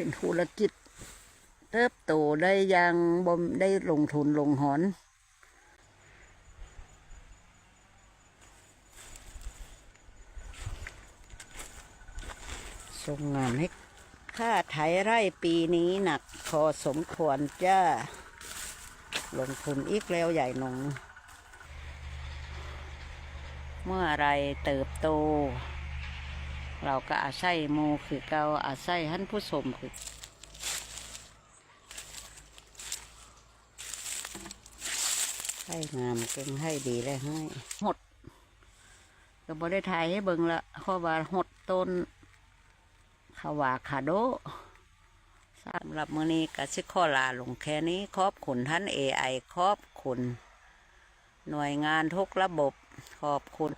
เป็นธุรกิจ เติบโตได้ยังบ่มได้ลงทุนลงหอนส่งงานให้ค่าไถไร่ปีนี้หนักพอสมควรจ้า ลงทุนอีกแล้วใหญ่หนง เมื่อไรเติบโต เราก็อาศัยหมูคือเกาอาศัยหันผู้สมคือให้งามเก่งให้ดีเลยให้หดก็บ่ได้ถ่ายให้เบิ่งละเพราะว่าหดต้นขาวาคาโดสำหรับมื้อนี้ก็สิขอลาลงแค่นี้ขอบคุณท่าน AI ขอบคุณ หน่วยงานทุกระบบขอบคุณ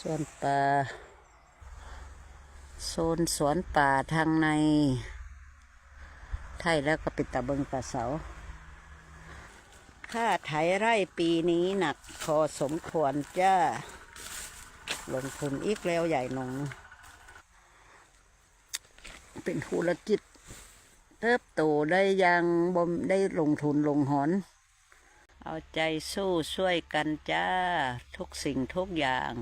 ส่วนป่าโซนสวนป่าทางใน ไทยแล้วก็ปิดตะเบิงตะเสาค่าไถไร่ปีนี้หนักพอสมควรจ้า ลงทุนอีกแล้วใหญ่หนงเป็นธุรกิจเติบโตได้ยังบ่มได้ลงทุนลงหอน เอาใจสู้ช่วยกันจ้า ทุกสิ่งทุกอย่าง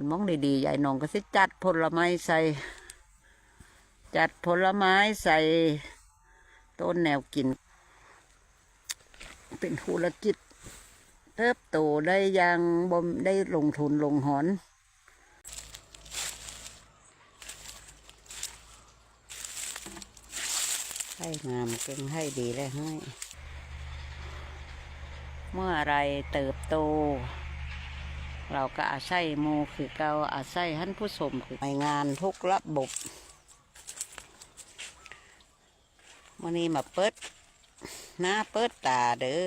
มันมองดีๆใหญ่หนองก็สิจัดผลไม้ใส่ จัดผลไม้ใส่ ต้นแนวกิน เป็นธุรกิจเติบโตได้ยังบ่มได้ลงทุนลงหอนให้งามเก่งให้ดีเลยให้ เมื่อไรเติบโต เราก็อาศัยหมูคือเกาอาศัยหันผู้สมคือในงานทุกระบบวันนี้มาเปิดหน้าเปิดตาเด้อ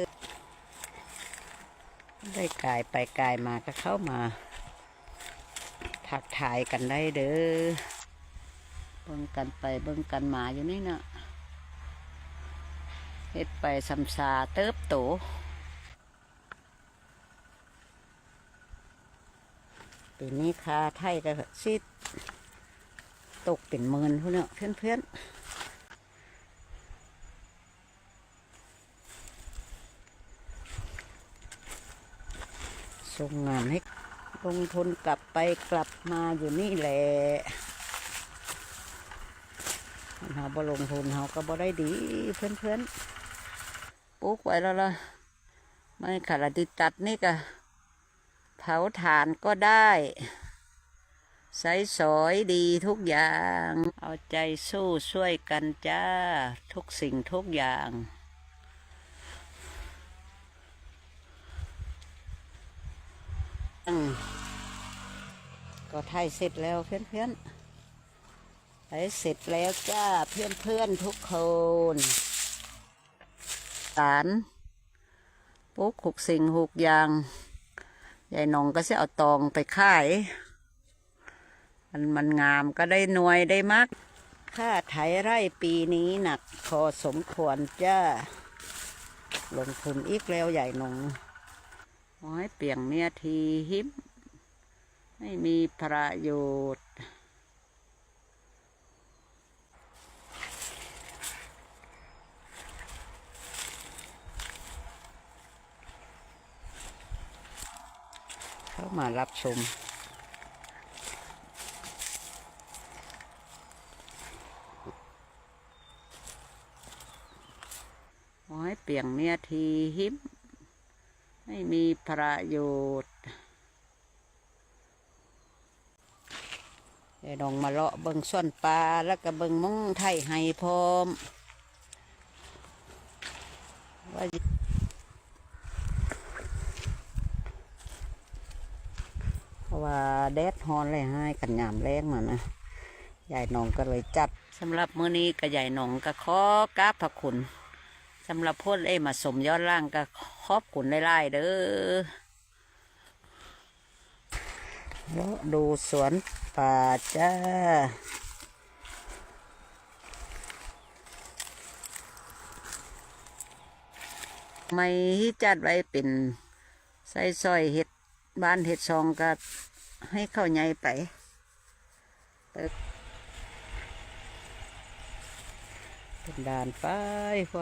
ได้กายไปกายมาก็เข้ามาทักทายกันได้เด้อเบิ่งกันไปเบิ่งกันมาอยู่นี่เนาะเฮ็ดไปสำซาเติบโต ปีนี้คาไทยก็สิตกเป็นหมื่นพวกเนี้ยเพื่อนเพื่อนส่งงานให้ลงทุนกลับไปกลับมาอยู่นี่แหละเราบ่ลงทุนเราก็บ่ได้ดีเพื่อนเพื่อนปลูกไว้แล้วล่ะไม่ขาดติดตัดนี่ก็ เผาถ่านก็ได้ใช้สอยดีทุกอย่าง เอาใจสู้ช่วยกันจ้า ทุกสิ่งทุกอย่าง ก็ไทยเสร็จแล้วเพื่อนๆไทยเสร็จแล้วจ้าเพื่อนๆทุกคนสารปุ๊กหกสิ่งหกอย่าง ยายนองก็จะเอาตองไปขายมันมันงามก็ได้นวยได้มากค่าไถไร่ปีนี้หนักพอสมควรจ้าลงทุนอีกแล้วใหญ่หนองขอให้เปลี่ยงเมียทีหิม ไม่มีประโยชน์ เข้ามารับชมขอให้เปลี่ยงเมียทีหิม ไม่มีประโยชน์เดี๋ยวดองมาเลาะเบิงส่วนปลาแล้วก็เบิงมงไทยให้พร้อมว่า เพราะ ว่าแดดฮอนเลยให้กันยามแรงมานะยายหนองก็เลยจัดสำหรับมื้อนี้ก็ยายหนองก็ขอกราบพระคุณสำหรับพ่นเอ้มาสมยอดล่างก็ขอบคุณไล่ๆเด้อแล้วดูสวนป่าจ้าไม่จัดไว้เป็นใส่ซอยเห็ดบ้านเห็ดซองก็ ให้เข้าใหญ่ไปเป็นด่านไปพอ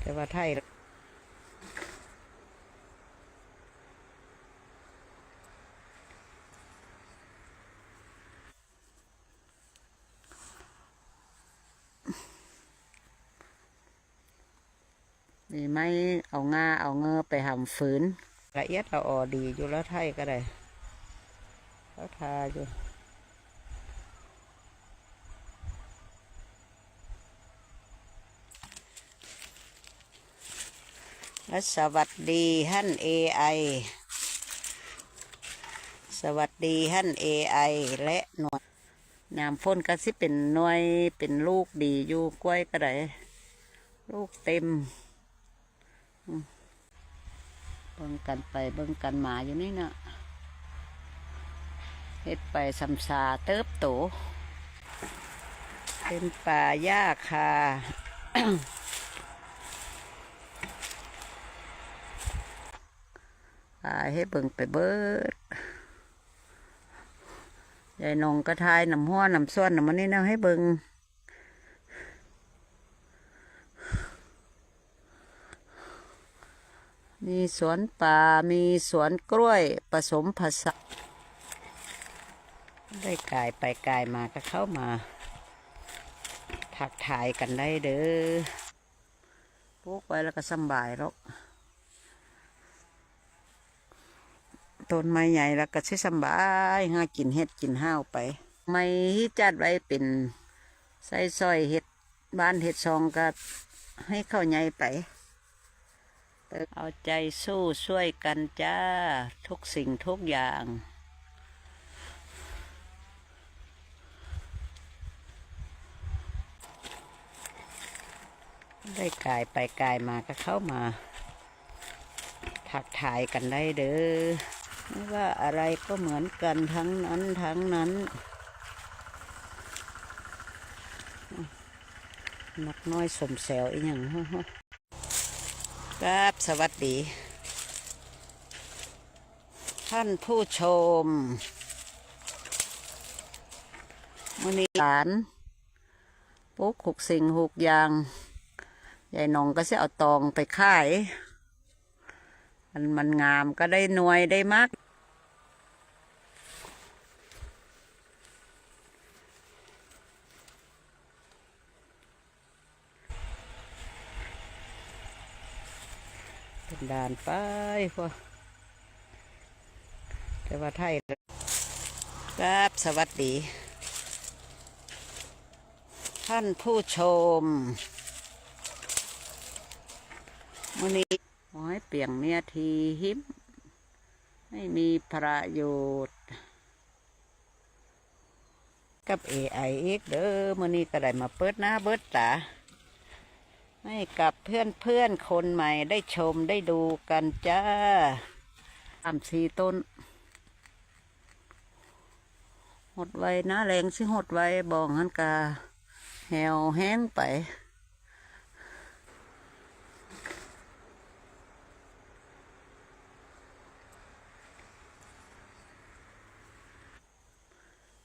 แต่ว่าไทยนี่ไม่เอางาเอาเงอไปหำฝืน ละเอียดเราออดีอยู่แล้วไทยก็ได้เขาทาอยู่และสวัสดีท่าน AI สวัสดีท่าน AI และหน่วยยามพ่นก็สิเป็นหน่วยเป็นลูกดีอยู่กล้วยก็ได้ลูกเต็ม เบิ่งกันไปเบิ่งกันมาอยู่นี่นาะเฮ็ดไปสำสาเติบโต เป็นป่าหญ้าคาป่าให้เบิ่งไปเบิดยายนงก็ทายน้ำห้อน้ำส้วนน้ำมันนี่แนวให้เบิ่ง มีสวนป่า มีสวนกล้วยผสมผสานได้กายไปกายมาก็เข้ามาทักทายกันได้เด้อปลูกไว้แล้วก็สบายหรอกต้นไม้ใหญ่แล้วก็ใช้สบายหากินเห็ดกินห้าวไป ไม้ที่จัดไว้เป็นใส่ซอยเห็ดบ้านเห็ดซองก็ให้เข้าใหญ่ไป เอาใจสู้ช่วยกันจ้า ทุกสิ่งทุกอย่าง ได้กายไปกายมาก็เข้ามา ทักทายกันได้เด้อไม่ว่าอะไรก็เหมือนกันทั้งนั้นทั้งนั้นนกน้อยสมแสวอีกอย่าง ครับสวัสดี ท่านผู้ชมมื่อนี้หลานปุ๊กหกสิ่งหกอย่างยายนองก็จะเอาตองไปขาย มันมันงามก็ได้หน่วยได้มาก ด่านไปพอแต่ว่าไทยครับสวัสดี ท่านผู้ชมวันนี้หอยเปียงเมียทีหิม ไม่มีประโยชน์ กับ AI อีกเด้อมื่อนี้ก็ได้มาเปิดหน้าเบิดตา ให้กับเพื่อนเพื่อนคนใหม่ได้ชมได้ดูกันจ้าสามสี่ต้น หดไว้นะแรงสิหดไว้บองหันกาแหวแห้งไป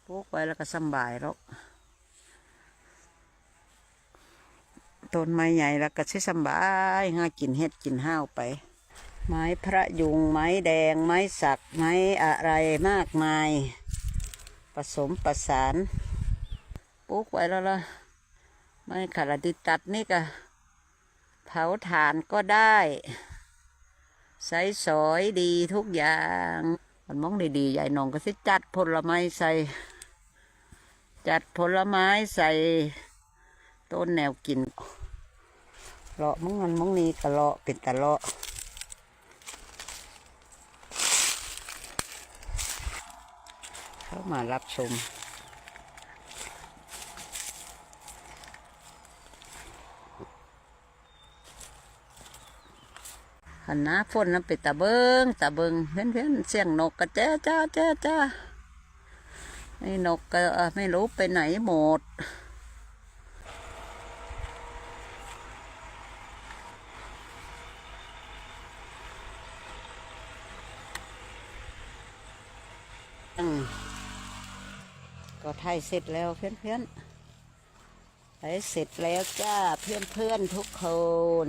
ปลูกไว้แล้วก็สบายหรอก ต้นไม้ใหญ่แล้วก็ใช้สำบายหากินเห็ดกินห้าวไป ไม้พระยุงไม้แดงไม้สักไม้อะไรมากมาย ผสมประสานปลูกไว้แล้วล่ะไม้ขาดดิตัดนี่ก็เผาถ่านก็ได้ใส่สอยดีทุกอย่างมันมองดีๆใหญ่นองก็สิจัดผลไม้ใส่ จัดผลไม้ใส่ ต้นแนวกิน เลาะมึงมันมึงนี้ก็เลาะเป็นตะเลาะเข้ามารับชมหันหน้าฝนน้ำเป็ดตาเบิงตาเบิงเพื่อนเพื่อนเสียงนกกระแจ้จ้าจ้าจ้าไอ้นกก็ไม่รู้ไปไหนหมด ก็ถ่ายเสร็จแล้วเพื่อนๆถ่ายเสร็จแล้วจ้าเพื่อนๆทุกคน